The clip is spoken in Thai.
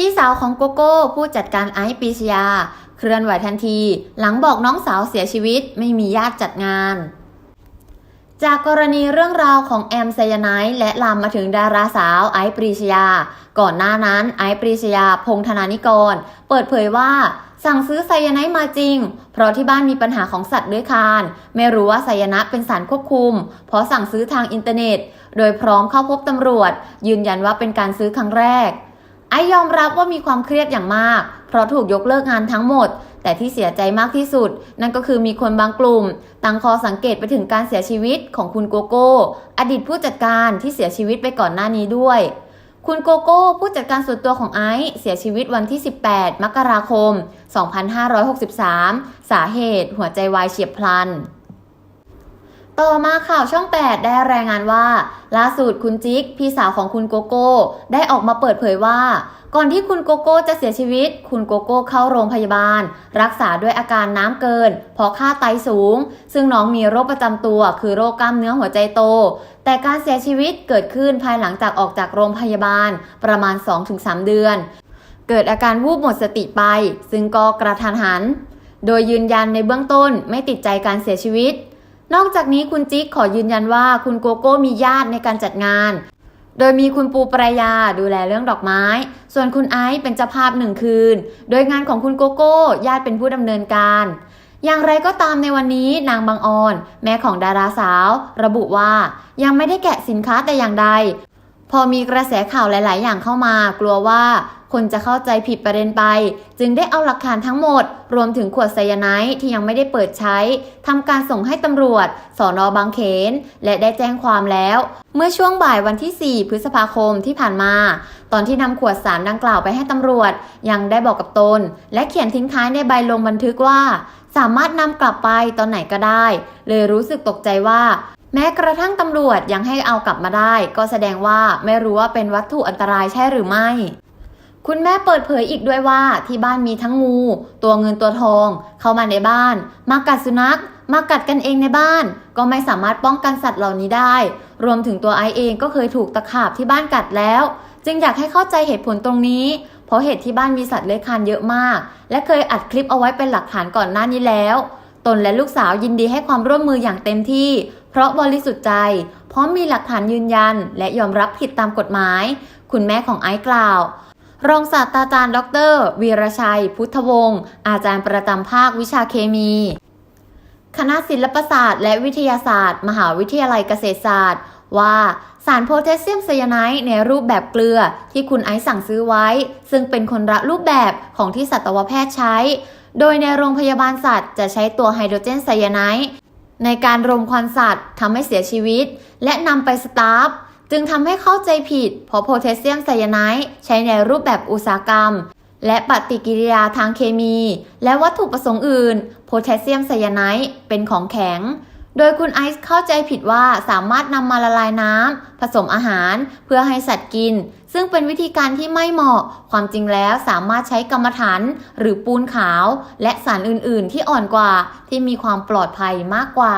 พี่สาวของโกโก้ผู้จัดการไอซ์ปรีชยา เคลื่อนไหวทันที หลังบอกน้องสาวเสียชีวิตไม่มีญาติจัดงาน จากกรณีเรื่องราวของแอมไซยาไนและลามมาถึงดาราสาวไอซ์ปรีชยา ก่อนหน้านั้นไอซ์ปรีชยาพงธนานิกร เปิดเผยว่าสั่งซื้อไซยาไนมาจริง เพราะที่บ้านมีปัญหาของสัตว์เลื้อยคาน ไม่รู้ว่าไซยานะเป็นสารควบคุม เพราะสั่งซื้อทางอินเทอร์เน็ต โดยพร้อมเข้าพบตำรวจ ยืนยันว่าเป็นการซื้อครั้งแรก ไอยอมรับว่ามีความเครียดอย่างมาก เพราะถูกยกเลิกงานทั้งหมด แต่ที่เสียใจมากที่สุด นั่นก็คือมีคนบางกลุ่มตั้งข้อสังเกตไปถึงการเสียชีวิตของคุณโกโก้ อดีตผู้จัดการที่เสียชีวิตไปก่อนหน้านี้ด้วย คุณโกโก้ ผู้จัดการส่วนตัวของไอซ์เสียชีวิตวันที่ 18 มกราคม 2563 สาเหตุ หัวใจวายเฉียบพลัน ต่อมาข่าวช่อง 8 ได้รายงานว่า ล่าสุดคุณจิ๊ก พี่สาวของคุณโกโก้ ได้ออกมาเปิดเผยว่า ก่อนที่คุณโกโก้จะเสียชีวิต คุณโกโก้เข้าโรงพยาบาล รักษาด้วยอาการน้ำเกิน เพราะค่าไตสูง ซึ่งน้องมีโรคประจำตัว คือโรคกล้ามเนื้อหัวใจโต แต่การเสียชีวิตเกิดขึ้นภายหลังจากออกจากโรงพยาบาล ประมาณ 2-3 เดือน เกิดอาการวูบหมดสติไป ซึ่งก็กระทันหัน โดยยืนยันในเบื้องต้นไม่ติดใจการเสียชีวิต นอกจากนี้คุณจิ๊กขอยืนยันว่าคุณโกโก้มีญาติในการจัดงาน โดยมีคุณปูปรายาดูแลเรื่องดอกไม้ ส่วนคุณไอซ์เป็นเจ้าภาพหนึ่งคืน โดยงานของคุณโกโก้ญาติเป็นผู้ดำเนินการอย่างไรก็ตามในวันนี้นางบางออน แม่ของดาราสาว ระบุว่ายังไม่ได้แกะสินค้าแต่อย่างใด พอมีกระแสข่าวหลาย ๆ อย่างเข้ามากลัวว่า คนจะเข้าใจผิดประเด็นไป จึงได้เอาหลักฐานทั้งหมด รวมถึงขวดไซยาไนด์ที่ยังไม่ได้เปิดใช้ทำการส่งให้ตำรวจสอนอบางเขน และได้แจ้งความแล้ว เมื่อช่วงบ่ายวันที่ 4 พฤษภาคมที่ผ่านมา ตอนที่นำขวดสารดังกล่าวไปให้ตำรวจ ยังได้บอกกับตน และเขียนทิ้งท้ายในใบลงบันทึกว่า สามารถนำกลับไปตอนไหนก็ได้ เลยรู้สึกตกใจว่าแม้กระทั่งตำรวจยังให้เอากลับมาได้ ก็แสดงว่าไม่รู้ว่าเป็นวัตถุอันตรายใช่หรือไม่ คุณแม่เปิดเผยอีกด้วยว่าที่บ้านมีทั้งงู ตัวเงินตัวทอง เข้ามาในบ้าน มากัดสุนัข มากัดกันเองในบ้าน ก็ไม่สามารถป้องกันสัตว์เหล่านี้ได้ รวมถึงตัวไอเองก็เคยถูกตะขาบที่บ้านกัดแล้ว จึงอยากให้เข้าใจเหตุผลตรงนี้ เพราะเหตุที่บ้านมีสัตว์เลื้อยคลานเยอะมาก และเคยอัดคลิปเอาไว้เป็นหลักฐานก่อนหน้านี้แล้ว ตนและลูกสาวยินดีให้ความร่วมมืออย่างเต็มที่ เพราะบริสุทธิ์ใจ พร้อมมีหลักฐานยืนยัน และยอมรับผิดตามกฎหมาย คุณแม่ของไอซ์กล่าว รองศาสตราจารย์ ดร วีรชัย พุทธวงศ์อาจารย์ประจำภาควิชาเคมี คณะศิลปศาสตร์ และวิทยาศาสตร์ มหาวิทยาลัยเกษตรศาสตร์ ว่าสารโพแทสเซียมไซยาไนด์ในรูปแบบเกลือที่คุณไอซ์สั่งซื้อไว้ ซึ่งเป็นคนละรูปแบบของที่สัตวแพทย์ใช้ โดยในโรงพยาบาลสัตว์จะใช้ตัวไฮโดรเจนไซยาไนด์ในการรมควันสัตว์ทำให้เสียชีวิต และนำไปสตาร์ฟ จึงทำให้เข้าใจผิด เพราะโพแทสเซียมไซยาไนด์ใช้ในรูปแบบอุตสาหกรรม และปฏิกิริยาทางเคมี และวัตถุประสงค์อื่น โพแทสเซียมไซยาไนด์เป็นของแข็ง โดยคุณไอซ์เข้าใจผิดว่าสามารถนำมาละลายน้ำผสมอาหารเพื่อให้สัตว์กิน ซึ่งเป็นวิธีการที่ไม่เหมาะ ความจริงแล้วสามารถใช้กรรมฐานหรือปูนขาว และสารอื่น ๆ ที่อ่อนกว่าที่มีความปลอดภัยมากกว่า